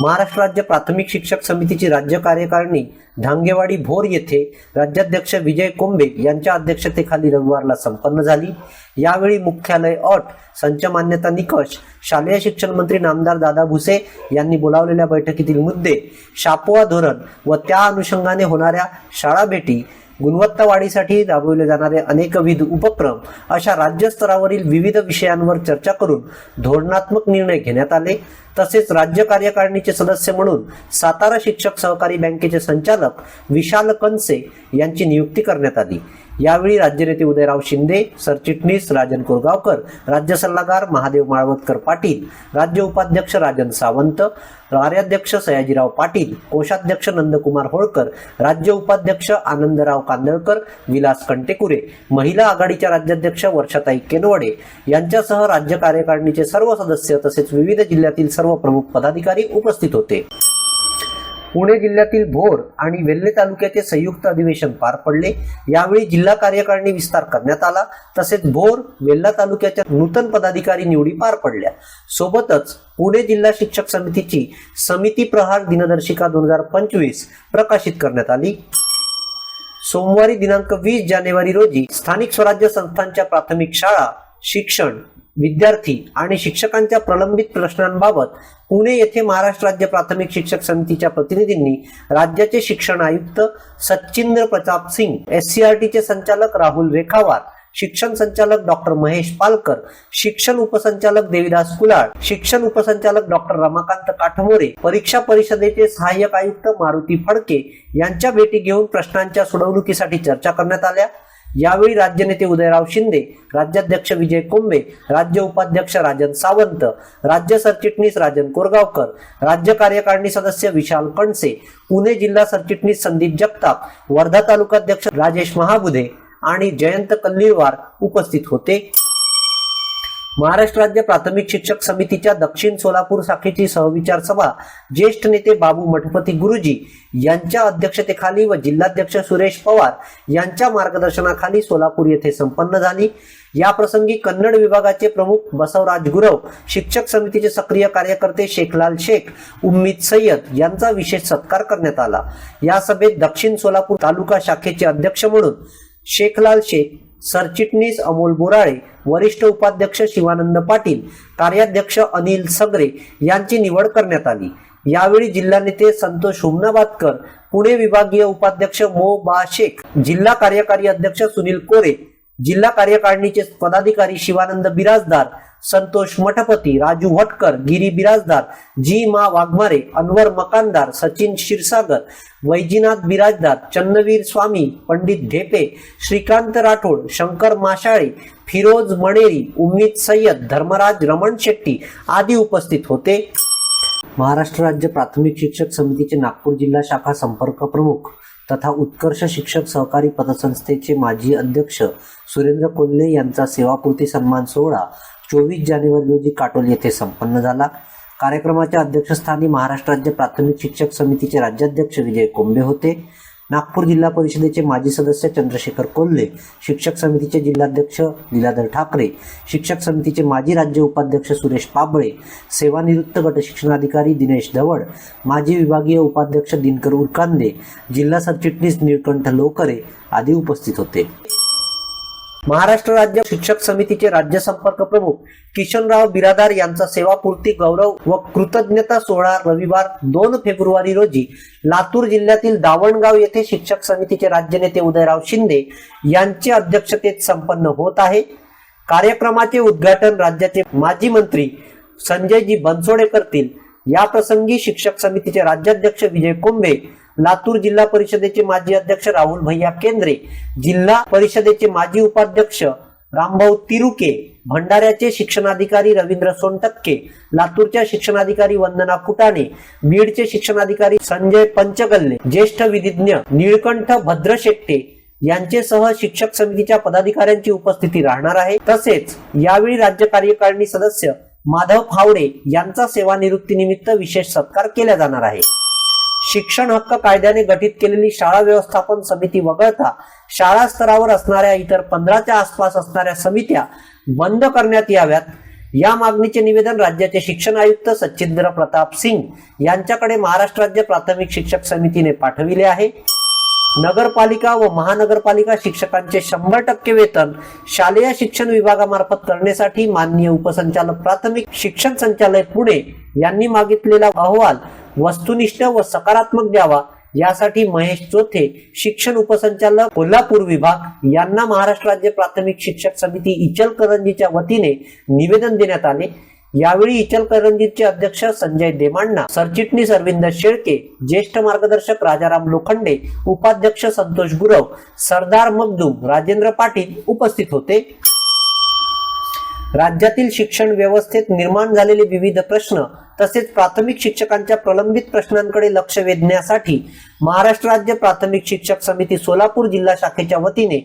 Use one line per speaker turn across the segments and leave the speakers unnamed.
महाराष्ट्र राज्य प्राथमिक शिक्षक समितीची राज्य कार्यकारिणी ढांगेवाडी भोर येथे राज्याध्यक्ष विजय कोंबे यांच्या अध्यक्षतेखाली रविवारला संपन्न झाली. यावेळी मुख्यालय अट संच मान्यता निकष शालेय शिक्षण मंत्री नामदार दादा भुसे यांनी बोलावलेल्या बैठकीतील मुद्दे शापोआ धोरण व त्या अनुषंगाने होणाऱ्या शाळा भेटी गुणवत्ता वाढीसाठी राबविले जाणारे अनेकविध उपक्रम अशा राज्यस्तरावरील विविध विषयांवर चर्चा करून धोरणात्मक निर्णय घेण्यात आले. तसेच राज्य कार्यकारिणीचे सदस्य म्हणून सातारा शिक्षक सहकारी बँकेचे संचालक विशाल कनसे यांची नियुक्ती करण्यात आली. यावेळी राज्यनेते उदयराव शिंदे सरचिटणीस राजन कोरगावकर राज्य सल्लागार महादेव माळवतकर पाटील राज्य उपाध्यक्ष राजन सावंत कार्याध्यक्ष सयाजीराव पाटील कोषाध्यक्ष नंदकुमार होळकर राज्य उपाध्यक्ष आनंदराव कांदळकर विलास कंटेकुरे महिला आघाडीच्या राज्याध्यक्ष वर्षाताई केनवडे यांच्यासह राज्य कार्यकारिणीचे सर्व सदस्य तसेच विविध जिल्ह्यातील सर्व प्रमुख पदाधिकारी उपस्थित होते. पुणे जिल्ह्यातील भोर आणि वेल्हे तालुक्याचे संयुक्त अधिवेशन पार पडले. यावेळी जिल्हा कार्यकारिणी विस्तार करण्यात आला. तसेच भोर वेल्हा तालुक्याच्या नूतन पदाधिकारी निवडी पार पडल्या. सोबतच पुणे जिल्हा शिक्षक समितीची समिती प्रहार दिनदर्शिका दोन हजार पंचवीस प्रकाशित करण्यात आली. सोमवारी दिनांक वीस जानेवारी रोजी स्थानिक स्वराज्य संस्थांच्या प्राथमिक शाळा शिक्षण विद्यार्थी आणि शिक्षकांच्या प्रलंबित प्रश्नांबाबत पुणे येथे महाराष्ट्र राज्य प्राथमिक शिक्षक समितीच्या प्रतिनिधींनी राज्याचे शिक्षण आयुक्त Sachindra Pratap Singh S C R टीचे संचालक राहुल रेखावार शिक्षण संचालक डॉक्टर महेश पालकर शिक्षण उपसंचालक देविदास कुलाळ शिक्षण उपसंचालक डॉक्टर रमाकांत काठमोरे परीक्षा परिषदेचे सहाय्यक आयुक्त मारुती फडके यांच्या भेटी घेऊन प्रश्नांच्या सोडवणुकीसाठी चर्चा करण्यात आल्या. यावेळी राज्यनेते उदयराव शिंदे राज्याध्यक्ष विजय कोंबे राज्य उपाध्यक्ष राजन सावंत राज्य सरचिटणीस राजन कोरगावकर राज्य कार्यकारिणी सदस्य विशाल कणसे पुणे जिल्हा सरचिटणीस संदीप जगताप वर्धा तालुकाध्यक्ष राजेश महाबुधे आणि जयंत कल्लीवार उपस्थित होते. महाराष्ट्र राज्य प्राथमिक शिक्षक समितीच्या दक्षिण सोलापूर शाखेची सहविचार सभा ज्येष्ठ नेते बाबू मठपती गुरुजी यांच्या अध्यक्षतेखाली व जिल्हाध्यक्ष सुरेश पवार यांच्या मार्गदर्शनाखाली सोलापूर येथे संपन्न झाली. या प्रसंगी कन्नड विभागाचे प्रमुख बसवराज गुरव शिक्षक समितीचे सक्रिय कार्यकर्ते शेखलाल शेख उम्मीद सय्यद यांचा विशेष सत्कार करण्यात आला. या सभेत दक्षिण सोलापूर तालुका शाखेचे अध्यक्ष म्हणून शेखलाल शेख सरचिटणीस अमोल बोराळे वरिष्ठ उपाध्यक्ष शिवानंद पाटील कार्याध्यक्ष अनिल सगरे यांची निवड करण्यात आली. यावेळी जिल्हा नेते संतोष हुमनाबादकर पुणे विभागीय उपाध्यक्ष मो. बा शेख जिल्हा कार्यकारी अध्यक्ष सुनील कोरे जिल्हा कार्यकारिणीचे पदाधिकारी शिवानंद बिराजदार संतोष मठपती राजू वटकर गिरी बिराजदार जी मा वाघमारे अनवर मकानदार सचिन क्षीरसागर वैजीनाथ बिराजदार चन्नवीर स्वामी पंडित ढेपे श्रीकांत राठोड शंकर माशाळे फिरोज मणेरी उम्मीद सय्यद धर्मराज रमण शेट्टी आदी उपस्थित होते. महाराष्ट्र राज्य प्राथमिक शिक्षक समितीचे नागपूर जिल्हा शाखा संपर्क प्रमुख तथा उत्कर्ष शिक्षक सहकारी पतसंस्थेचे माजी अध्यक्ष सुरेंद्र कोल्हे यांचा सेवापूर्ती सन्मान सोहळा चोवीस जानेवारी रोजी काटोल येथे संपन्न झाला. कार्यक्रमाच्या अध्यक्षस्थानी महाराष्ट्र राज्य प्राथमिक शिक्षक समितीचे राज्याध्यक्ष विजय कोंबे होते. नागपूर जिल्हा परिषदेचे माजी सदस्य चंद्रशेखर कोल्हे शिक्षक समितीचे जिल्हाध्यक्ष लीलाधर ठाकरे शिक्षक समितीचे माजी राज्य उपाध्यक्ष सुरेश पाबळे सेवानिवृत्त गट शिक्षणाधिकारी दिनेश धवड माजी विभागीय उपाध्यक्ष दिनकर उरकांदे जिल्हा सरचिटणीस निळकंठ लोकरे आदी उपस्थित होते. महाराष्ट्र राज्य शिक्षक समितीचे राज्य संपर्क प्रमुख किशनराव बिरादार यांचा सेवापूर्ती गौरव व कृतज्ञता सोहळा रविवार दोन फेब्रुवारी रोजी लातूर जिल्ह्यातील दावणगाव येथे शिक्षक समितीचे राज्य नेते उदयराव शिंदे यांच्या अध्यक्षतेत संपन्न होत आहे. कार्यक्रमाचे उद्घाटन राज्याचे माजी मंत्री संजयजी बनसोडे करतील. या प्रसंगी शिक्षक समितीचे राज्याध्यक्ष विजय कुंभे लातूर जिल्हा परिषदेचे माजी अध्यक्ष राहुल भैया केंद्रे जिल्हा परिषदेचे माजी उपाध्यक्ष रामभाऊ तिरुके भंडाऱ्याचे शिक्षणाधिकारी रवींद्र सोनटक्के लातूरच्या शिक्षणाधिकारी वंदना फुटाणे बीडचे शिक्षणाधिकारी संजय पंचगल्ले ज्येष्ठ विधिज्ञ निळकंठ भद्रशेट्टे यांचेसह शिक्षक समितीच्या पदाधिकाऱ्यांची उपस्थिती राहणार आहे. तसेच यावेळी राज्य कार्यकारिणी सदस्य माधव फावडे यांचा सेवानिवृत्तीनिमित्त विशेष सत्कार केला जाणार आहे. शिक्षण हक्क कायद्याने गठीत केलेली शाळा व्यवस्थापन समिती वगळता शाळा स्तरावर असणाऱ्या इतर पंधराच्या आसपास असणाऱ्या समित्या बंद करण्यात याव्यात. या मागणीचे निवेदन राज्याचे शिक्षण आयुक्त सच्चिंद्र प्रताप सिंग यांच्याकडे महाराष्ट्र राज्य प्राथमिक शिक्षक समितीने पाठविले आहे. नगरपालिका व महानगरपालिका शिक्षकांचे शंभर टक्के वेतन शालेय शिक्षण विभागामार्फत करण्यासाठी माननीय उपसंचालक प्राथमिक शिक्षण संचालय पुणे यांनी मागितलेला अहवाल वस्तुनिष्ठ व सकारात्मक द्यावा यासाठी महेश चोथे शिक्षण उपसंचालक कोल्हापूर विभाग यांना महाराष्ट्र राज्य प्राथमिक शिक्षक समिती इचलकरंजीच्या वतीने निवेदन देण्यात आले. यावेळी इचलकरंजीचे अध्यक्ष संजय देमांना सरचिटणीस अरविंद शेळके ज्येष्ठ मार्गदर्शक राजाराम लोखंडे उपाध्यक्ष संतोष गुरव सरदार मगदूम राजेंद्र पाटील उपस्थित होते. राज्यातील शिक्षण व्यवस्थेत निर्माण झालेले विविध प्रश्न तसेच प्राथमिक शिक्षकांच्या प्रलंबित प्रश्नांकडे लक्ष वेधण्यासाठी महाराष्ट्र राज्य प्राथमिक शिक्षक समिती सोलापूर जिल्हा शाखेच्या वतीने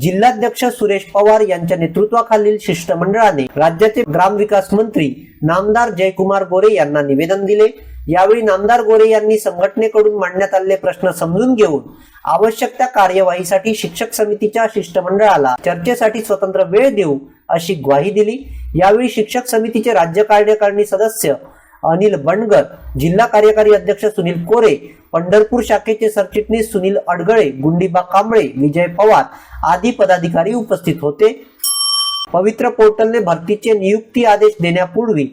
जिल्हाध्यक्ष सुरेश पवार यांच्या नेतृत्वाखालील शिष्टमंडळाने राज्याचे ग्रामविकास मंत्री नामदार जयकुमार गोरे यांना निवेदन दिले. यावेळी नामदार गोरे यांनी संघटनेकडून मांडण्यात आलेले प्रश्न समजून घेऊन आवश्यक त्या कार्यवाहीसाठी शिक्षक समितीच्या शिष्टमंडळाला चर्चेसाठी स्वतंत्र वेळ देऊ अशी ग्वाही दिली. यावेळी शिक्षक समितीचे राज्य कार्यकारिणी सदस्य अनिल बंडगर जिल्हा कार्यकारी अध्यक्ष सुनील कोरे पंढरपूर शाखेचे सरचिटणीस सुनील अडगळे गुंडीबा कांबळे विजय पवार आदी पदाधिकारी उपस्थित होते. पवित्र पोर्टलने भरतीचे नियुक्ती आदेश देण्यापूर्वी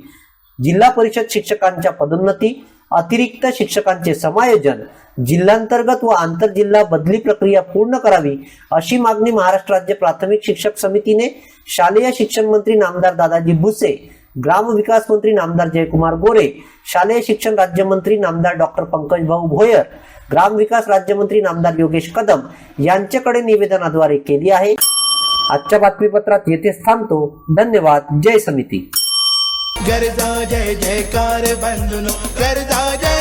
जिल्हा परिषद शिक्षकांच्या पदोन्नती अतिरिक्त शिक्षकांचे समायोजन जिल्हांतर्गत व आंतरजिल्हा बदली प्रक्रिया पूर्ण करावी अशी मागणी महाराष्ट्र राज्य प्राथमिक शिक्षक समितीने शालेय शिक्षण मंत्री नामदार दादाजी भुसे ग्रामविकास मंत्री नामदार जयकुमार गोरे शालेय शिक्षण राज्यमंत्री नामदार डॉक्टर पंकज भाऊ भोयर ग्रामविकास राज्यमंत्री नामदार योगेश कदम यांच्याकडे निवेदनाद्वारे केली आहे. आजच्या बातमीपत्रात येथेच थांबतो. धन्यवाद. जय समिती.
गरजा जय जयकार बंधुनो गरजा जय